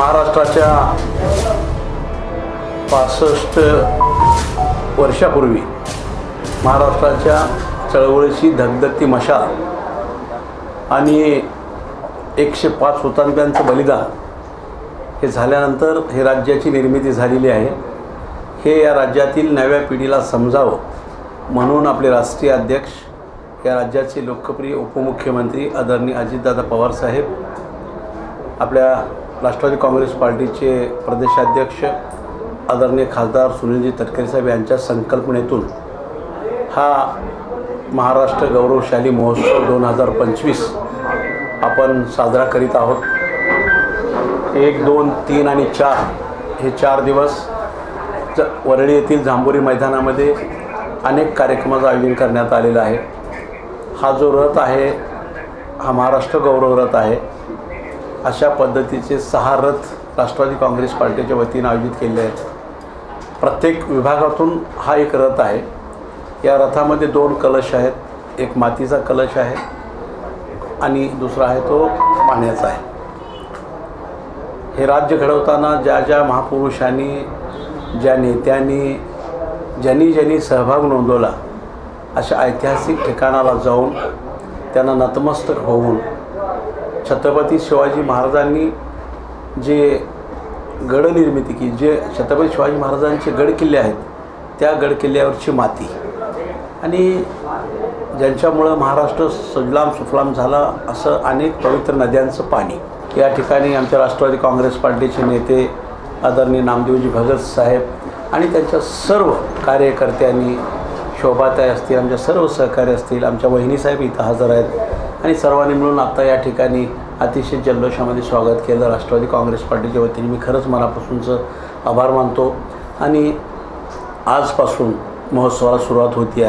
महाराष्ट्राच्या पासष्ट वर्षापूर्वी महाराष्ट्राच्या चळवळीची धगधगती मशाल आणि एकशे पाच हुतात्म्यांचं बलिदान हे झाल्यानंतर हे राज्याची निर्मिती झालेली आहे. हे या राज्यातील नव्या पिढीला समजावं म्हणून आपले राष्ट्रीय अध्यक्ष या राज्याचे लोकप्रिय उपमुख्यमंत्री आदरणीय अजितदादा पवारसाहेब आपल्या राष्ट्रवादी काँग्रेस पार्टीचे प्रदेशाध्यक्ष आदरणीय खासदार सुनीलजी तटकरे साहेब यांच्या संकल्पनेतून हा महाराष्ट्र गौरवशाली महोत्सव दोन हजार पंचवीस आपण साजरा करीत आहोत. एक दोन तीन आणि चार हे चार दिवस ज वरळी येथील जांभोरी मैदानामध्ये अनेक कार्यक्रमाचं आयोजन करण्यात आलेलं आहे. हा जो रथ आहे हा महाराष्ट्र गौरव रथ आहे. अशा पद्धतीचे सहा रथ राष्ट्रवादी काँग्रेस पार्टीच्या वतीनं आयोजित केले आहेत. प्रत्येक विभागातून हा एक रथ आहे. या रथामध्ये दोन कलश आहेत. एक मातीचा कलश आहे आणि दुसरा आहे तो पाण्याचा आहे. हे राज्य घडवताना ज्या ज्या महापुरुषांनी ज्या नेत्यांनी ज्यांनी ज्यांनी सहभाग नोंदवला अशा ऐतिहासिक ठिकाणाला जाऊन त्यांना नतमस्तक होऊन छत्रपती शिवाजी महाराजांनी जे गडनिर्मिती की जे छत्रपती शिवाजी महाराजांचे गडकिल्ले आहेत त्या गडकिल्ल्यावरची माती. आणि ज्यांच्यामुळं महाराष्ट्र सजलाम सुफलाम झाला असं अनेक पवित्र नद्यांचं पाणी. या ठिकाणी आमच्या राष्ट्रवादी काँग्रेस पार्टीचे नेते आदरणीय नामदेवजी भगत साहेब आणि त्यांच्या सर्व कार्यकर्त्यांनी शोभाताई असतील आमच्या सर्व सहकारी असतील आमच्या वहिनीसाहेब इथं हजर आहेत. आणि सर्वांनी मिळून आता या ठिकाणी अतिशय जल्लोषामध्ये स्वागत केलं. राष्ट्रवादी काँग्रेस पार्टीच्या वतीने मी खरंच मनापासूनचं आभार मानतो. आणि आजपासून महोत्सवाला सुरुवात होती आहे